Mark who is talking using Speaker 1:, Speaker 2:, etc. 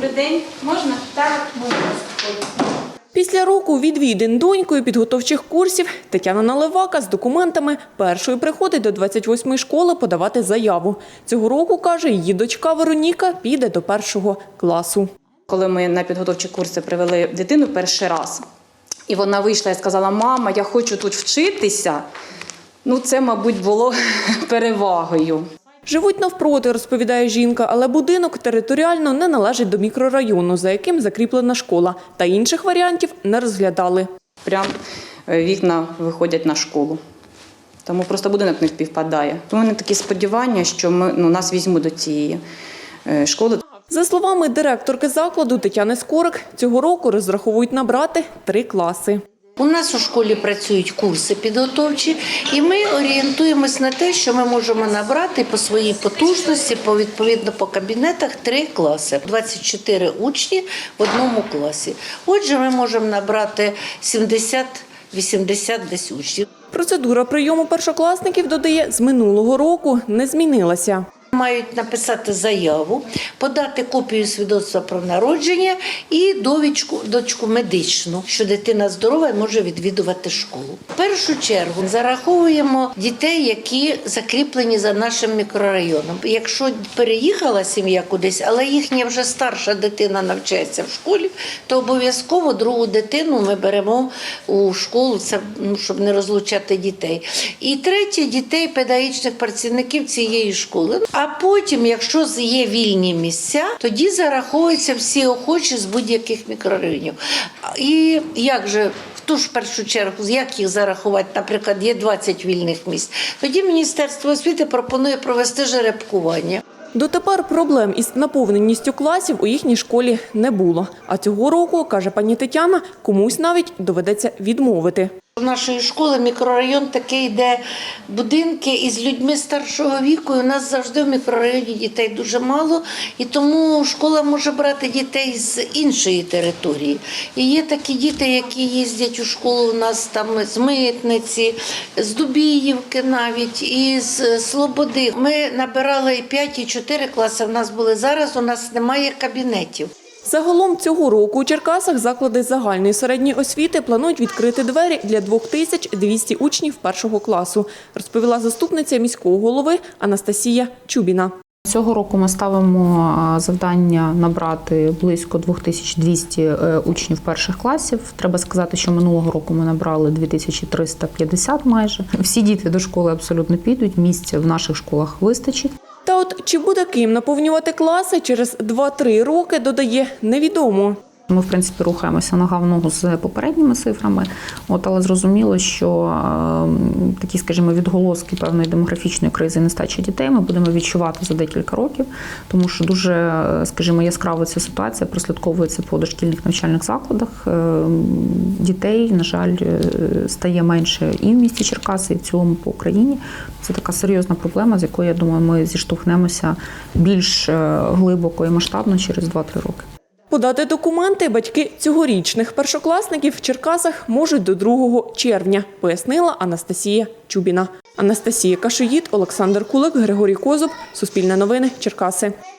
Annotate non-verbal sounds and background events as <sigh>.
Speaker 1: Добрий день. Можна? Так, можна заходити.
Speaker 2: Після року відвідин донькою підготовчих курсів Тетяна Наливака з документами першою приходить до 28-ї школи подавати заяву. Цього року, каже, її дочка Вероніка піде до першого класу.
Speaker 1: Коли ми на підготовчі курси привели дитину перший раз, і вона вийшла і сказала: Мама, я хочу тут вчитися. Ну, це, мабуть, було <laughs> перевагою.
Speaker 2: Живуть навпроти, розповідає жінка, але будинок територіально не належить до мікрорайону, за яким закріплена школа, та інших варіантів не розглядали.
Speaker 1: Прям е, вікна виходять на школу. Тому просто будинок не співпадає. У мене такі сподівання, що ми, ну, нас візьмуть до цієї е, школи.
Speaker 2: За словами директорки закладу Тетяни Скорик, цього року розраховують набрати три класи.
Speaker 3: У нас у школі працюють курси підготовчі, і ми орієнтуємось на те, що ми можемо набрати по своїй потужності, по відповідно по кабінетах три класи, 24 учні в одному класі. Отже, ми можемо набрати 70-80 десь учнів.
Speaker 2: Процедура прийому першокласників, додає, з минулого року не змінилася.
Speaker 3: Мають написати заяву, подати копію свідоцтва про народження і довідку дочку медичну, що дитина здорова і може відвідувати школу. В першу чергу зараховуємо дітей, які закріплені за нашим мікрорайоном. Якщо переїхала сім'я кудись, але їхня вже старша дитина навчається в школі, то обов'язково другу дитину ми беремо у школу, це ну, щоб не розлучати дітей. І третє дітей педагогічних працівників цієї школи. А потім, якщо є вільні місця, тоді зараховуються всі охочі з будь-яких мікрорайонів. І як же хто ж в першу чергу, як їх зарахувати? Наприклад, є 20 вільних місць. Тоді Міністерство освіти пропонує провести жеребкування.
Speaker 2: Дотепер проблем із наповненістю класів у їхній школі не було. А цього року, каже пані Тетяна, комусь навіть доведеться відмовити.
Speaker 3: У нашої школи мікрорайон такий, де будинки із людьми старшого віку. І у нас завжди в мікрорайоні дітей дуже мало, і тому школа може брати дітей з іншої території. І є такі діти, які їздять у школу у нас там з Митниці, з Дубіївки навіть, і з Слободи. Ми набирали і 5, і 4 класи. У нас були зараз. У нас немає кабінетів.
Speaker 2: Загалом цього року у Черкасах заклади загальної середньої освіти планують відкрити двері для 2200 учнів першого класу, розповіла заступниця міського голови Анастасія Чубіна.
Speaker 4: Цього року ми ставимо завдання набрати близько 2200 е, учнів перших класів. Треба сказати, що минулого року ми набрали 2350 майже. Всі діти до школи абсолютно підуть. Місця в наших школах вистачить.
Speaker 2: От чи буде ким наповнювати класи через 2-3 роки, додає невідомо.
Speaker 4: Ми, в принципі, рухаємося нога в ногу з попередніми цифрами, от, але зрозуміло, що е, такі, скажімо, відголоски певної демографічної кризи нестачі дітей ми будемо відчувати за декілька років, тому що дуже, скажімо, яскраво ця ситуація прослідковується по дошкільних навчальних закладах. Е, Дітей, на жаль, е, стає менше і в місті Черкаси, і в цілому по Україні. Це така серйозна проблема, з якою я думаю, ми зіштовхнемося більш е, глибоко і масштабно через 2-3 роки.
Speaker 2: Подати документи батьки цьогорічних першокласників в Черкасах можуть до 2 червня, пояснила Анастасія Чубіна. Анастасія Кашоїд, Олександр Кулик, Григорій Козуб. Суспільне новини. Черкаси.